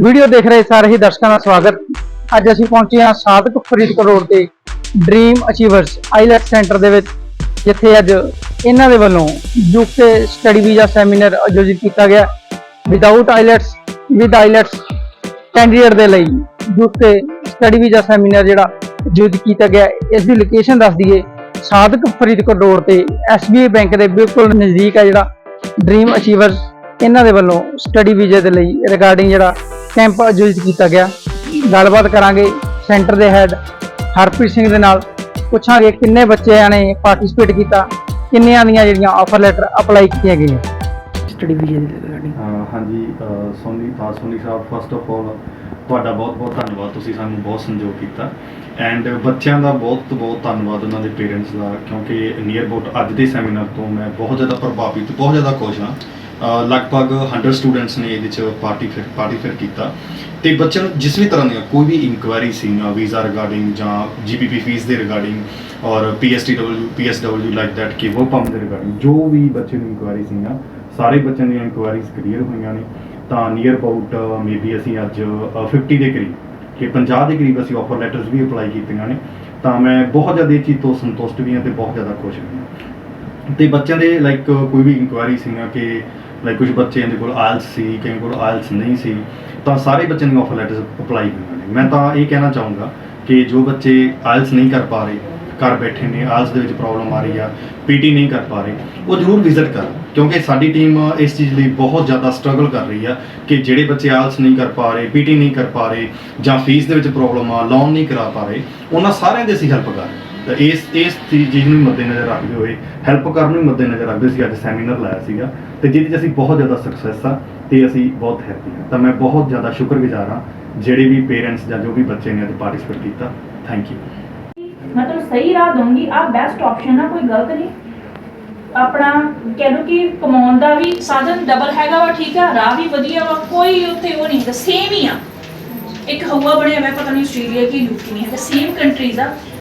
Video ਦੇਖ ਰਹੇ ਸਾਰੇ ਹੀ ਦਰਸ਼ਕਾਂ ਦਾ ਸਵਾਗਤ। ਅੱਜ ਅਸੀਂ ਪਹੁੰਚੇ ਹਾਂ ਸਾਦਕ ਫਰੀਦਕੋਟ ਰੋਡ ਤੇ ਡ੍ਰੀਮ ਅਚੀਵਰਸ ਆਈਲੈਟ ਸੈਂਟਰ ਦੇ ਵਿੱਚ, ਜਿੱਥੇ ਅੱਜ ਇਹਨਾਂ ਦੇ ਵੱਲੋਂ ਯੂਕੇ ਸਟੱਡੀ ਵੀਜ਼ਾ ਸੈਮੀਨਾਰ ਆਯੋਜਿਤ ਕੀਤਾ ਗਿਆ। Without IELTS with IELTS candidate ਦੇ ਲਈ ਯੂਕੇ ਸਟੱਡੀ ਵੀਜ਼ਾ ਸੈਮੀਨਾਰ ਜਿਹੜਾ ਆਯੋਜਿਤ ਕੀਤਾ ਗਿਆ। ਇਸ ਦੀ ਲੋਕੇਸ਼ਨ ਦੱਸ ਦਈਏ, ਸਾਦਕ ਫਰੀਦਕੋਟ ਰੋਡ ਤੇ SBI ਬੈਂਕ ਦੇ ਬਿਲਕੁਲ ਨਜ਼ਦੀਕ ਹੈ ਜਿਹੜਾ ਡ੍ਰੀਮ ਅਚੀਵਰਸ ਇਹਨਾਂ ਦੇ ਵੱਲੋਂ ਸਟੱਡੀ ਵੀਜ਼ੇ ਦੇ ਲਈ ਰਿਗਾਰਡਿੰਗ ਜਿਹੜਾ ਕੈਂਪ ਆਯੋਜਿਤ ਕੀਤਾ ਗਿਆ। ਗੱਲਬਾਤ ਕਰਾਂਗੇ ਸੈਂਟਰ ਦੇ ਹੈਡ ਹਰਪ੍ਰੀਤ ਸਿੰਘ ਦੇ ਨਾਲ। ਪੁੱਛਾਂਗੇ ਕਿੰਨੇ ਬੱਚਿਆਂ ਨੇ ਪਾਰਟਿਸਿਪੇਟ ਕੀਤਾ? ਕਿੰਨਿਆਂ ਦੀਆਂ ਜਿਹੜੀਆਂ ਆਫਰ ਲੈਟਰ ਅਪਲਾਈ ਕੀਤੀਆਂ ਗਈਆਂ? ਸਟੱਡੀ ਵੀਜ਼ੇ ਦੇ ਰਿਗਾਰਡਿੰਗ ਹਾਂਜੀ Soni ah Soni Sahib first of all ਤੁਹਾਡਾ ਬਹੁਤ ਬਹੁਤ ਧੰਨਵਾਦ। ਤੁਸੀਂ ਸਾਨੂੰ ਬਹੁਤ ਸੰਯੋਗ ਕੀਤਾ। ਐਂਡ ਬੱਚਿਆਂ ਦਾ ਬਹੁਤ ਬਹੁਤ ਧੰਨਵਾਦ ਉਹਨਾਂ ਦੇ ਪੇਰੈਂਟਸ ਦਾ ਕਿਉਂਕਿ ਨੀਅਰ ਅਬਾਊਟ ਅੱਜ ਦੇ ਸੈਮੀਨਾਰ ਤੋਂ ਮੈਂ ਬਹੁਤ ਜ਼ਿਆਦਾ ਪ੍ਰਭਾਵਿਤ ਬਹੁਤ ਜ਼ਿਆਦਾ ਖੁਸ਼ ਹਾਂ। ਲਗਭਗ 100 ਸਟੂਡੈਂਟਸ ਨੇ ਇਹਦੇ ਚ ਪਾਰਟੀਫਿਕ ਪਾਰਟੀਫਿਕ ਕੀਤਾ। ਤੇ ਬੱਚਿਆਂ ਨੂੰ ਜਿਸ ਵੀ ਤਰ੍ਹਾਂ ਦੀਆਂ ਕੋਈ ਵੀ ਇਨਕੁਆਇਰੀ ਸੀ ਵੀਜ਼ਾ ਰਿਗਾਰਡਿੰਗ ਜਾਂ ਜੀਪੀਪੀ ਫੀਸ ਦੇ ਰਿਗਾਰਡਿੰਗ ਔਰ ਪੀਐਸਟੀਡਬਲਯੂ ਪੀਐਸਡਬਲਯੂ ਲਾਈਕ ਦੈਟ ਕਿ ਵਰਕ ਪਰਮਿਟ ਦੇ ਰਿਗਾਰਡਿੰਗ ਜੋ ਵੀ ਬੱਚੇ ਨੂੰ ਇਨਕੁਆਇਰੀ ਸੀਗੀਆਂ ਸਾਰੇ ਬੱਚਿਆਂ ਦੀਆਂ ਇਨਕੁਆਇਰੀਜ਼ ਕਲੀਅਰ ਹੋਈਆਂ ਨੇ। ਤਾਂ ਨੀਅਰ ਅਬਾਊਟ ਮੇਬੀ ਅਸੀਂ ਅੱਜ ਅ, 50 ਦੇ ਕਰੀਬ ਕਿ 50 ਦੇ ਕਰੀਬ ਅਸੀਂ ਆਫਰ ਲੈਟਰਸ ਵੀ ਅਪਲਾਈ ਕੀਤੀਆਂ ਨੇ। ਤਾਂ ਮੈਂ ਬਹੁਤ ਜ਼ਿਆਦਾ ਇਹ ਚੀਜ਼ ਤੋਂ ਸੰਤੁਸ਼ਟ ਵੀ ਹਾਂ ਤੇ ਬਹੁਤ ਜ਼ਿਆਦਾ ਖੁਸ਼ ਵੀ ਹਾਂ। ਤੇ ਬੱਚਿਆਂ ਦੇ ਲਾਈਕ ਕੋਈ ਵੀ ਇਨਕੁਆਇਰੀ ਸੀਗਾ ਕਿ ਲਾਈਕ ਕੁਝ ਬੱਚਿਆਂ ਦੇ ਕੋਲ ਆਇਲਸ ਸੀ ਕਈ ਕੋਲ ਆਇਲਸ ਨਹੀਂ ਸੀ, ਤਾਂ ਸਾਰੇ ਬੱਚਿਆਂ ਨੂੰ ਆਫਰ ਲੈਟਰਸ ਅਪਲਾਈ ਹੋਈਆਂ ਨੇ। ਮੈਂ ਤਾਂ ਇਹ ਕਹਿਣਾ ਚਾਹੂੰਗਾ ਕਿ ਜੋ ਬੱਚੇ ਆਇਲਸ ਨਹੀਂ ਕਰ ਪਾ ਰਹੇ, ਘਰ ਬੈਠੇ ਨੇ ਆਇਲਸ ਦੇ ਵਿੱਚ ਪ੍ਰੋਬਲਮ ਆ ਰਹੀ ਆ ਪੀਟੀ ਨਹੀਂ ਕਰ ਪਾ ਰਹੇ, ਉਹ ਜ਼ਰੂਰ ਵਿਜ਼ਿਟ ਕਰਨ, ਕਿਉਂਕਿ ਸਾਡੀ ਟੀਮ ਇਸ ਚੀਜ਼ ਲਈ ਬਹੁਤ ਜ਼ਿਆਦਾ ਸਟਰਗਲ ਕਰ ਰਹੀ ਆ ਕਿ ਜਿਹੜੇ ਬੱਚੇ ਆਇਲਸ ਨਹੀਂ ਕਰ ਪਾ ਰਹੇ ਪੀਟੀ ਨਹੀਂ ਕਰ ਪਾ ਰਹੇ ਜਾਂ ਫੀਸ ਦੇ ਵਿੱਚ ਪ੍ਰੋਬਲਮ ਆ ਲੋਨ ਨਹੀਂ ਕਰਾ ਪਾ ਰਹੇ, ਉਹਨਾਂ ਸਾਰਿਆਂ ਦੇ ਅਸੀਂ ਹੈਲਪ ਕਰ ਰਹੇ ਤਾਂ ਇਸ ਇਸ ਚੀਜ਼ ਚੀਜ਼ ਨੂੰ ਮੱਦੇਨਜ਼ਰ ਰੱਖਦੇ ਹੋਏ ਹੈਲਪ ਕਰਨ ਨੂੰ ਮੱਦੇਨਜ਼ਰ ਰੱਖਦੇ ਸੀ, ਅੱਜ ਸੈਮੀਨਾਰ ਲਾਇਆ ਸੀਗਾ। ਤੇ ਜਿਹਦੇ 'ਚ ਅਸੀਂ ਬਹੁਤ ਜ਼ਿਆਦਾ ਸਕਸੈਸ ਆ ਤੇ ਅਸੀਂ ਬਹੁਤ ਹੈਪੀ ਹਾਂ ਤਾਂ ਮੈਂ ਬਹੁਤ ਜ਼ਿਆਦਾ ਸ਼ੁਕਰਗੁਜ਼ਾਰ ਹਾਂ, ਜਿਹੜੇ ਵੀ ਪੇਰੈਂਟਸ ਜਾਂ ਜੋ ਵੀ ਬੱਚੇ ਨੇ ਅੱਜ ਪਾਰਟਿਸਿਪੇਟ ਕੀਤਾ। ਥੈਂਕ ਯੂ ਮਤਲਬ ਸਹੀ ਰਾਹ ਦਊਂਗੀ। ਆ ਬੈਸਟ ਆਪਸ਼ਨ ਆ, ਕੋਈ ਗਲਤ ਨਹੀਂ। ਆਪਣਾ ਕਹਿ ਲਓ ਕਿ ਕਮਾਉਣ ਦਾ ਵੀ ਸਾਧਨ ਡਬਲ ਹੈਗਾ ਵਾ, ਠੀਕ ਆ, ਰਾਹ ਵੀ ਵਧੀਆ ਵਾ, ਕੋਈ ਉੱਥੇ ਉਹ ਨਹੀਂ ਸੇਮ ਹੀ ਆ। ਇੱਕ ਹਵਾ ਬਣਿਆ ਹੋਇਆ, ਪਤਾ ਨਹੀਂ ਆਸਟ੍ਰੇਲੀਆ ਕੀ ਯੂਕੇ ਨਹੀਂ ਹੈ ਸੇਮ ਕੰਟਰੀਜ਼ ਆ।